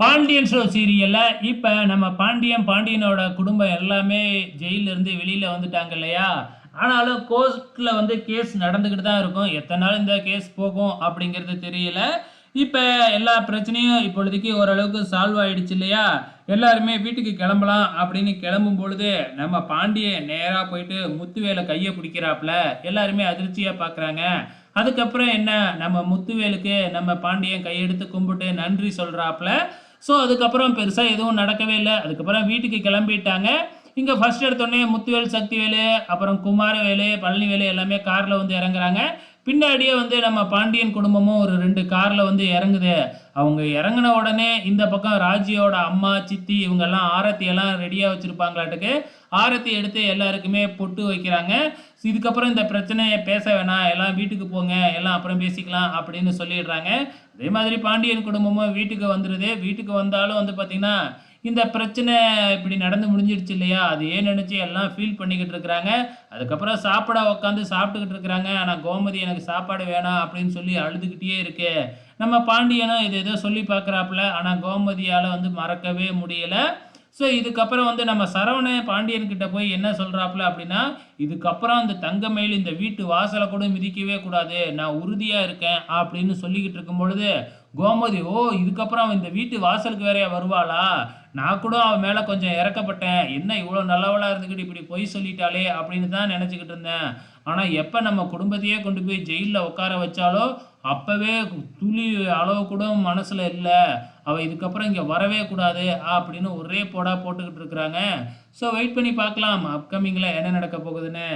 Pandian show சீரியலில் இப்போ நம்ம பாண்டியன் பாண்டியனோட குடும்பம் எல்லாமே ஜெயிலிருந்து வெளியில் வந்துட்டாங்க இல்லையா? ஆனாலும் கோர்ட்டில் வந்து கேஸ் நடந்துக்கிட்டு தான் இருக்கும். எத்தனை நாள் இந்த கேஸ் போகும் அப்படிங்கிறது தெரியல. இப்போ எல்லா பிரச்சனையும் இப்பொழுதைக்கு ஓரளவுக்கு சால்வ் ஆயிடுச்சு இல்லையா? எல்லாருமே வீட்டுக்கு கிளம்பலாம் அப்படின்னு கிளம்பும் பொழுது நம்ம பாண்டிய நேராக போயிட்டு முத்துவேலை கையை பிடிக்கிறாப்புல. எல்லாருமே அதிர்ச்சியாக பார்க்குறாங்க அதுக்கப்புறம் என்ன? நம்ம முத்துவேலுக்கு நம்ம பாண்டியன் கையெடுத்து கும்பிட்டு நன்றி சொல்கிறாப்புல ஸோ அதுக்கப்புறம் பெருசாக எதுவும் நடக்கவே இல்லை. அதுக்கப்புறம் வீட்டுக்கு கிளம்பிட்டாங்க. இங்கே ஃபர்ஸ்ட் எடுத்தோடனே முத்துவேல் சக்திவேலு அப்புறம் குமாரவேலு பழனிவேலு எல்லாமே காரில் வந்து இறங்குறாங்க. பின்னாடியே வந்து நம்ம பாண்டியன் குடும்பமும் ஒரு ரெண்டு காரில் வந்து இறங்குது. அவங்க இறங்கின உடனே இந்த பக்கம் ராஜியோட அம்மா சித்தி இவங்கெல்லாம் ஆரத்தி எல்லாம் ரெடியாக வச்சுருப்பாங்களாட்டுக்கு ஆரத்தி எடுத்து எல்லாருக்குமே பொட்டு வைக்கிறாங்க. இதுக்கப்புறம் இந்த பிரச்சனையை பேச வேணாம் எல்லாம் வீட்டுக்கு போங்க எல்லாம் அப்புறம் பேசிக்கலாம் அப்படின்னு சொல்லிடுறாங்க. அதே மாதிரி பாண்டியன் குடும்பமும் வீட்டுக்கு வந்துடுது வீட்டுக்கு வந்தாலும் வந்து பார்த்திங்கன்னா இந்த பிரச்சனை இப்படி நடந்து முடிஞ்சிடுச்சு இல்லையா? அது ஏன் நினச்சி எல்லாம் ஃபீல் பண்ணிக்கிட்டு இருக்கிறாங்க. அதுக்கப்புறம் சாப்பிட உட்காந்து சாப்பிட்டுக்கிட்டு இருக்கிறாங்க. ஆனால் கோமதி எனக்கு சாப்பாடு வேணாம் அப்படின்னு சொல்லி அழுதுகிட்டே இருக்கு. நம்ம பாண்டியனும் இது ஏதோ சொல்லி பார்க்குறாப்புல ஆனால் கோமதியால் வந்து மறக்கவே முடியலை. ஸோ இதுக்கப்புறம் வந்து நம்ம சரவண பாண்டியன்கிட்ட போய் என்ன சொல்கிறாப்புல அப்படின்னா இதுக்கப்புறம் இந்த தங்கமயில் இந்த வீட்டு வாசலை கூட மிதிக்கவே கூடாது. நான் உறுதியாக இருக்கேன் அப்படின்னு சொல்லிக்கிட்டு இருக்கும் பொழுது கோமதி ஓ இதுக்கப்புறம் அவன் இந்த வீட்டு வாசலுக்கு வேறையா வருவாளா? நான் கூட அவன் மேலே கொஞ்சம் இறக்கப்பட்டேன். என்ன இவ்வளோ நல்லவளாக இருந்துக்கிட்டு இப்படி பொய் சொல்லிட்டாளே? அப்படின்னு தான் நினச்சிக்கிட்டு இருந்தேன். ஆனால் எப்போ நம்ம குடும்பத்தையே கொண்டு போய் ஜெயிலில் உட்கார வச்சாலோ அப்போவே துளி அளவு கூட மனசில் இல்லை. அவள் இதுக்கப்புறம் இங்கே வரவே கூடாது அப்படின்னு ஒரே போடா போட்டுக்கிட்டு இருக்கிறாங்க. ஸோ வெயிட் பண்ணி பார்க்கலாம். அப்கமிங்கில் என்ன நடக்க போகுதுன்னு.